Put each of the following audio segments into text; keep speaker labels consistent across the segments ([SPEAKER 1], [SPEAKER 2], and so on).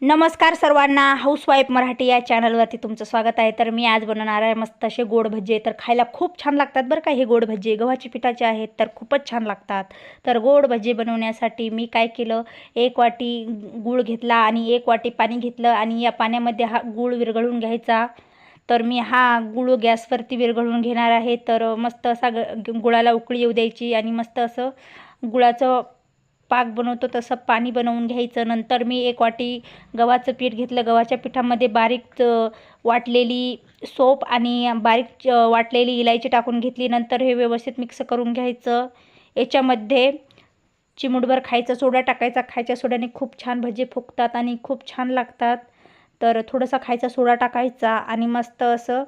[SPEAKER 1] नमस्कार सर्वांना. हाऊसवाईफ मराठी या चॅनलवरती तुमचं स्वागत आहे. तर मी आज बनवणार आहे मस्त असे गोड भज्जे. तर खायला खूप छान लागतात बरं का हे गोड भज्जे. गव्हाच्या पिठाचे आहेत तर खूपच छान लागतात. तर गोड भजे बनवण्यासाठी मी काय केलं? एक वाटी गूळ घेतला आणि एक वाटी पाणी घेतलं आणि या पाण्यामध्ये हा गूळ विरघळून घ्यायचा. तर मी हा गुळ गॅसवरती विरघळून घेणार आहे. तर मस्त असा ग गुळाला उकळी येऊ द्यायची आणि मस्त असं गुळाचं पाक बनवतो तसं पाणी बनवून घ्यायचं. नंतर मी एक वाटी गव्हाचं पीठ घेतलं. गव्हाच्या पिठामध्ये बारीक वाटलेली सोप आणि बारीक वाटलेली इलायची टाकून घेतली. नंतर हे व्यवस्थित मिक्स करून घ्यायचं. याच्यामध्ये चिमूटभर खायचा सोडा टाकायचा. खायच्या सोड्याने खूप छान भजे फुगतात आणि खूप छान लागतात. तर थोडासा खायचा सोडा टाकायचा आणि मस्त असं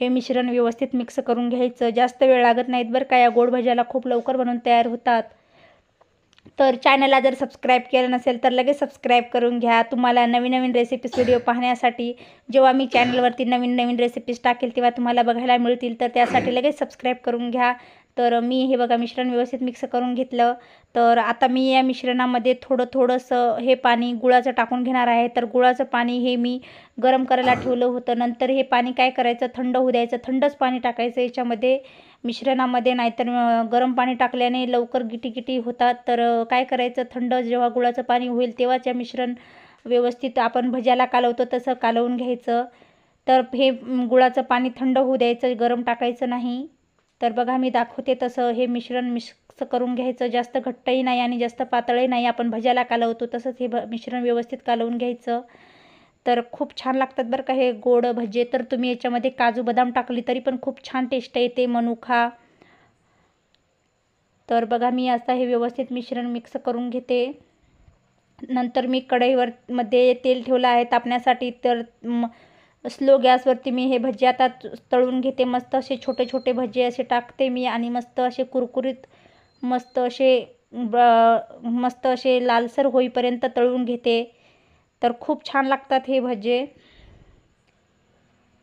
[SPEAKER 1] हे मिश्रण व्यवस्थित मिक्स करून घ्यायचं. जास्त वेळ लागत नाहीत बरं का. या गोड भज्याला खूप लवकर बनवून तयार होतात. तर चॅनलला जर सबस्क्राईब केलं नसेल तर लगेच सबस्क्राईब करून घ्या. तुम्हाला नवीन नवीन रेसिपीज व्हिडिओ पाहण्यासाठी जेव्हा मी चॅनलवरती नवीन नवीन रेसिपीज टाकेल तेव्हा तुम्हाला बघायला मिळतील. तर त्यासाठी लगेच सबस्क्राईब करून घ्या. तर मी हे बघा मिश्रण व्यवस्थित मिक्स करून घेतलं. तर आता मी या मिश्रणामध्ये थोडं थोडंसं हे पाणी गुळाचं टाकून घेणार आहे. तर गुळाचं पाणी हे मी गरम करायला ठेवलं होतं. नंतर हे पाणी काय करायचं? थंड होऊ द्यायचं. थंडच पाणी टाकायचं याच्यामध्ये. मिश्रणामध्ये नाहीतर गरम पाणी टाकल्याने लवकर गिटी गिटी होतात. तर काय करायचं? थंड जेव्हा गुळाचं पाणी होईल तेव्हाच या मिश्रण व्यवस्थित आपण भज्याला कालवतो तसं कालवून घ्यायचं. तर हे गुळाचं पाणी थंड होऊ द्यायचं गरम टाकायचं नाही. तर बघा मी दाखवते तसं. हे मिश्रण मिक्स करून घ्यायचं. जास्त घट्टही नाही आणि जास्त पातळही नाही. आपण भज्याला कालवतो तसंच हे भ मिश्रण व्यवस्थित कालवून घ्यायचं. तर खूप छान लागतात बरं का हे गोड भजे. तर तुम्ही याच्यामध्ये काजू बदाम टाकली तरी पण खूप छान टेस्ट येते मनुखा. तर बघा मी आता हे व्यवस्थित मिश्रण मिक्स करून घेते. नंतर मी कढईवर मध्ये तेल ठेवलं आहे तापण्यासाठी. तर स्लो गॅसवरती मी हे भजे आता तळून घेते. मस्त असे छोटे छोटे भजे असे टाकते मी आणि मस्त असे कुरकुरीत मस्त असे ब मस्त असे लालसर होईपर्यंत तळून घेते. तर खूप छान लागतात हे भजे.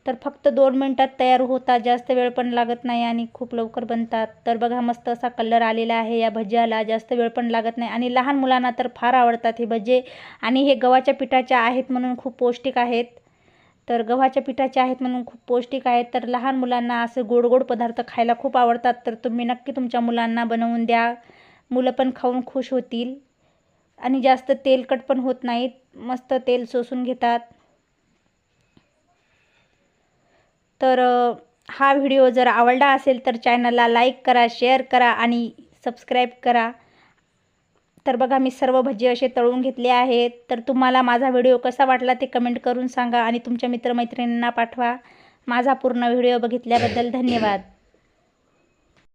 [SPEAKER 1] तर फक्त दोन मिनटात तयार होतात जास्त वेळ पण लागत नाही आणि खूप लवकर बनतात. तर बघा मस्त असा कलर आलेला आहे या भज्याला जास्त वेळ पण लागत नाही आणि लहान मुलांना तर फार आवडतात हे भजे. आणि हे गव्हाच्या पिठाचे आहेत म्हणून खूप पौष्टिक आहेत. तर गव्हाच्या पिठाचे आहेत म्हणून खूप पौष्टिक आहेत. तर लहान मुलांना असे गोड गोड पदार्थ खायला खूप आवडतात. तर तुम्ही नक्की तुमच्या मुलांना बनवून द्या. मुलं पण खाऊन खुश होतील. आणि जास्त तेलकट पण होत नाहीत. मस्त तेल सोसून घेतात. तर हा व्हिडिओ जर आवडला असेल तर चॅनलला लाईक करा शेअर करा आणि सबस्क्राईब करा. तर बघा मी सर्व भजी असे तळून घेतले आहेत. तर तुम्हाला माझा व्हिडिओ कसा वाटला ते कमेंट करून सांगा आणि तुमच्या मित्रमैत्रिणींना पाठवा. माझा पूर्ण व्हिडिओ बघितल्याबद्दल धन्यवाद.